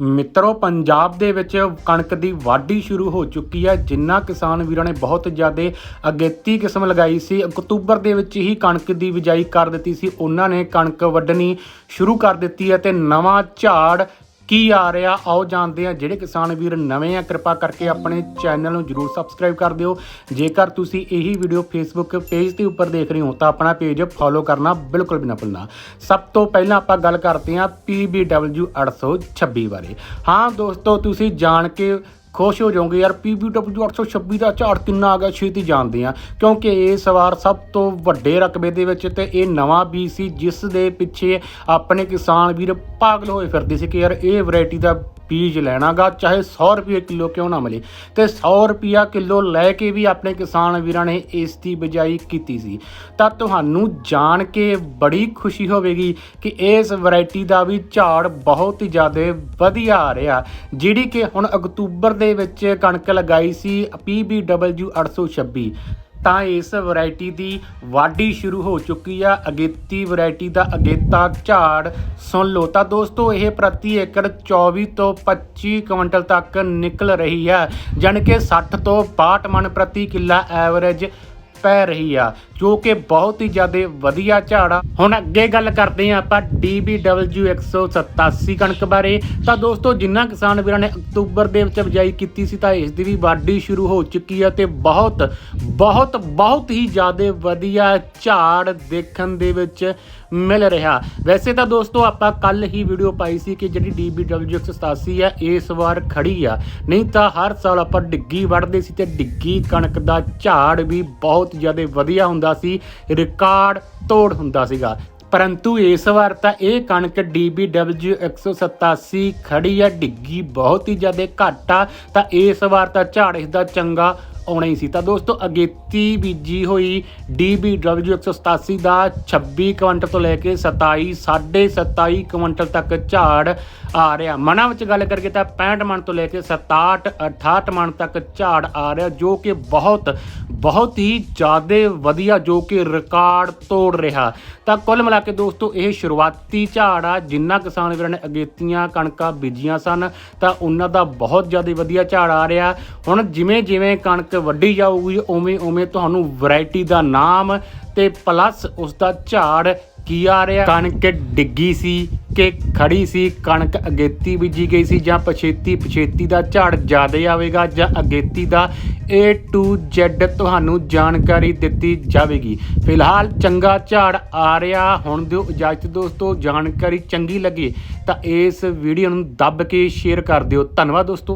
ਮਿੱਤਰੋ, ਪੰਜਾਬ ਦੇ ਵਿੱਚ ਕਣਕ ਦੀ ਵਾਢੀ ਸ਼ੁਰੂ ਹੋ ਚੁੱਕੀ ਹੈ। ਜਿੰਨਾ ਕਿਸਾਨ ਵੀਰਾਂ ਨੇ ਬਹੁਤ ਜ਼ਿਆਦਾ ਅਗੇਤੀ ਕਿਸਮ ਲਗਾਈ ਸੀ, ਅਕਤੂਬਰ ਦੇ ਵਿੱਚ ਹੀ ਕਣਕ ਦੀ ਬਿਜਾਈ ਕਰ ਦਿੱਤੀ ਸੀ। ਉਹਨਾਂ ਨੇ ਕਣਕ ਵੱਢਣੀ ਸ਼ੁਰੂ ਕਰ ਦਿੱਤੀ ਹੈ ਤੇ ਨਵਾਂ ਝਾੜ ਕੀ ਆ ਰਿਹਾ, ਆਓ ਜਾਣਦੇ ਹਾਂ। ਜਿਹੜੇ ਕਿਸਾਨ ਵੀਰ ਨਵੇਂ ਆ, ਕਿਰਪਾ ਕਰਕੇ ਆਪਣੇ ਚੈਨਲ ਨੂੰ ਜਰੂਰ ਸਬਸਕ੍ਰਾਈਬ ਕਰ ਦਿਓ। ਜੇਕਰ ਤੁਸੀਂ ਇਹੀ ਵੀਡੀਓ ਫੇਸਬੁੱਕ ਪੇਜ ਦੇ ਉੱਪਰ ਦੇਖ ਰਹੇ ਹੋ, ਤਾਂ ਆਪਣਾ ਪੇਜ ਫੋਲੋ ਕਰਨਾ ਬਿਲਕੁਲ ਵੀ ਨਾ ਭੁੱਲਣਾ। ਸਭ ਤੋਂ ਪਹਿਲਾਂ ਆਪਾਂ ਗੱਲ ਕਰਦੇ ਹਾਂ PBW 826 ਬਾਰੇ। ਹਾਂ ਦੋਸਤੋ, ਤੁਸੀਂ ਜਾਣ ਕੇ ਖੁਸ਼ ਹੋ ਜਾਓਗੇ ਯਾਰ PBW 826 ਦਾ ਝਾੜ ਕਿੰਨਾ ਆ ਗਿਆ, ਛੇਤੀ ਜਾਣਦੇ ਆ। ਕਿਉਂਕਿ ਇਸ ਵਾਰ ਸਭ ਤੋਂ ਵੱਡੇ ਰਕਬੇ ਦੇ ਵਿੱਚ ਤੇ ਇਹ ਨਵਾਂ ਬੀਜ ਸੀ, ਜਿਸ ਦੇ ਪਿੱਛੇ ਆਪਣੇ ਕਿਸਾਨ ਵੀਰ ਪਾਗਲ ਹੋਏ ਫਿਰਦੇ ਸੀ ਕਿ ਯਾਰ, ਇਹ ਵੈਰਾਈਟੀ ਦਾ ਬੀਜ ਲੈਣਾਗਾ, ਚਾਹੇ 100 ਰੁਪਏ ਕਿਲੋ ਕਿਉਂ ਨਾ ਮਿਲੇ। ਤੇ 100 ਰੁਪਿਆ ਕਿਲੋ ਲੈ ਕੇ ਵੀ ਆਪਣੇ ਕਿਸਾਨ ਵੀਰਾਂ ਨੇ ਇਸ ਦੀ ਬਿਜਾਈ ਕੀਤੀ ਸੀ। ਤਾਂ ਤੁਹਾਨੂੰ ਜਾਣ ਕੇ ਬੜੀ ਖੁਸ਼ੀ ਹੋਵੇਗੀ ਕਿ ਇਸ ਵੈਰਾਈਟੀ ਦਾ ਵੀ ਝਾੜ ਬਹੁਤ ਹੀ ਜ਼ਿਆਦਾ ਵਧੀਆ ਆ ਰਿਹਾ, ਜਿਹੜੀ ਕਿ ਹੁਣ ਅਕਤੂਬਰ ਦੇ ਵਿੱਚ ਕਣਕ ਲਗਾਈ ਸੀ PBW 826 ਤਾਂ ਇਸ ਵੈਰਾਈਟੀ ਦੀ ਵਾਢੀ ਸ਼ੁਰੂ ਹੋ ਚੁੱਕੀ ਆ। ਅਗੇਤੀ ਵੈਰਾਈਟੀ ਦਾ ਅਗੇਤਾ ਝਾੜ। ਸੁਣ ਲਓ ਤਾਂ ਦੋਸਤੋ, ਇਹ ਪ੍ਰਤੀ ਏਕੜ 24 ਤੋਂ 25 ਕੁਇੰਟਲ ਤੱਕ ਨਿਕਲ ਰਹੀ ਹੈ ਜਾਣੀ ਕਿ 60 ਤੋਂ 62 ਮਣ ਪ੍ਰਤੀ ਕਿੱਲਾ ਐਵਰੇਜ ਪੈ ਰਹੀ ਆ। ਜੋ ਕਿ ਬਹੁਤ ਹੀ ਜ਼ਿਆਦਾ ਵਧੀਆ ਝਾੜ ਆ। ਹੁਣ ਅੱਗੇ ਗੱਲ ਕਰਦੇ ਆ ਆਪਾਂ DBW 187 ਕਣਕ ਬਾਰੇ। ਤਾਂ ਦੋਸਤੋ, ਜਿੰਨਾ ਕਿਸਾਨ ਵੀਰਾਂ ਨੇ ਅਕਤੂਬਰ ਦੇ ਵਿੱਚ ਬਿਜਾਈ ਕੀਤੀ ਸੀ ਤਾਂ ਇਸ ਦੀ ਵੀ ਵਾਢੀ ਸ਼ੁਰੂ ਹੋ ਚੁੱਕੀ ਹੈ ਤੇ ਬਹੁਤ ਬਹੁਤ ਬਹੁਤ ਹੀ ਜ਼ਿਆਦਾ ਵਧੀਆ ਝਾੜ ਦੇਖਣ ਦੇ ਵਿੱਚ ਮਿਲ ਰਿਹਾ। ਵੈਸੇ ਤਾਂ ਦੋਸਤੋ, ਆਪਾਂ ਕੱਲ ਹੀ ਵੀਡੀਓ ਪਾਈ ਸੀ ਕਿ ਜਿਹੜੀ DBW 187 ਹੈ ਇਸ ਵਾਰ ਖੜੀ ਆ। ਨਹੀਂ ਤਾਂ ਹਰ ਸਾਲ ਆਪਾਂ ਡਿੱਗੀ ਵੜਦੇ ਸੀ ਤੇ ਡਿੱਗੀ ਕਣਕ ਦਾ ਝਾੜ ਵੀ ਬਹੁਤ ਜ਼ਿਆਦਾ ਵਧੀਆ ਹੁੰਦਾ ਸੀ, ਰਿਕਾਰਡ ਤੋੜ ਹੁੰਦਾ ਸੀਗਾ। ਪਰੰਤੂ ਇਸ ਵਾਰ ਤਾਂ ਇਹ ਕਣਕ DBW 187 ਖੜੀ ਆ, ਡਿੱਗੀ ਬਹੁਤ ਹੀ ਜ਼ਿਆਦਾ ਘੱਟ ਆ। ਤਾਂ ਇਸ ਵਾਰ ਤਾਂ ਝਾੜ ਇਸ ਦਾ ਚੰਗਾ ਆਉਣਾ ਹੀ ਸੀ। ਤਾਂ ਦੋਸਤੋ, ਅਗੇਤੀ ਬੀਜੀ ਹੋਈ DBW 187 ਦਾ 26 ਕੁਇੰਟਲ ਤੋਂ ਲੈ ਕੇ 27 27 ਕੁਇੰਟਲ ਤੱਕ ਝਾੜ ਆ ਰਿਹਾ। ਮਨਾਂ ਵਿੱਚ ਗੱਲ ਕਰਕੇ ਤਾਂ 65 ਮਣ ਤੋਂ ਲੈ ਕੇ 67 68 ਮਣ ਤੱਕ ਝਾੜ ਆ ਰਿਹਾ, ਜੋ ਕਿ ਬਹੁਤ ਬਹੁਤ ਹੀ ਜ਼ਿਆਦਾ ਵਧੀਆ, ਜੋ ਕਿ ਰਿਕਾਰਡ ਤੋੜ ਰਿਹਾ। ਤਾਂ ਕੁੱਲ ਮਿਲਾ ਕੇ ਦੋਸਤੋ, ਇਹ ਸ਼ੁਰੂਆਤੀ ਝਾੜ ਆ, ਜਿੰਨਾ ਕਿਸਾਨ ਵੀਰਾਂ ਨੇ ਅਗੇਤੀਆਂ ਕਣਕਾਂ ਬੀਜੀਆਂ ਸਨ, ਤਾਂ ਉਹਨਾਂ ਦਾ ਬਹੁਤ ਜ਼ਿਆਦਾ ਵਧੀਆ ਝਾੜ ਆ ਰਿਹਾ। ਹੁਣ ਜਿਵੇਂ ਜਿਵੇਂ ਕਣਕ ਵੱਢੀ ਜਾਊਗੀ, ਉਵੇਂ ਉਵੇਂ ਤੁਹਾਨੂੰ ਵੈਰਾਈਟੀ ਦਾ ਨਾਮ ਤੇ ਪਲੱਸ ਉਸ ਦਾ ਝਾੜ ਕੀ ਆ ਰਿਹਾ? ਕਣਕ ਡਿੱਗੀ ਸੀ ਕਿ ਖੜੀ ਸੀ? ਕਣਕ ਅਗੇਤੀ ਬੀਜੀ ਗਈ ਸੀ ਜਾਂ ਪਛੇਤੀ? ਪਛੇਤੀ ਦਾ ਝਾੜ ਜ਼ਿਆਦਾ ਆਵੇਗਾ ਜਾਂ ਅਗੇਤੀ ਦਾ? A to Z ਤੁਹਾਨੂੰ ਜਾਣਕਾਰੀ ਦਿੱਤੀ ਜਾਵੇਗੀ। ਫਿਲਹਾਲ ਚੰਗਾ ਝਾੜ ਆ ਰਿਹਾ। ਹੁਣ ਦਿਓ ਇਜਾਜ਼ਤ ਦੋਸਤੋ, ਜਾਣਕਾਰੀ ਚੰਗੀ ਲੱਗੇ ਤਾਂ ਇਸ ਵੀਡੀਓ ਨੂੰ ਦੱਬ ਕੇ ਸ਼ੇਅਰ ਕਰ ਦਿਓ। ਧੰਨਵਾਦ ਦੋਸਤੋ।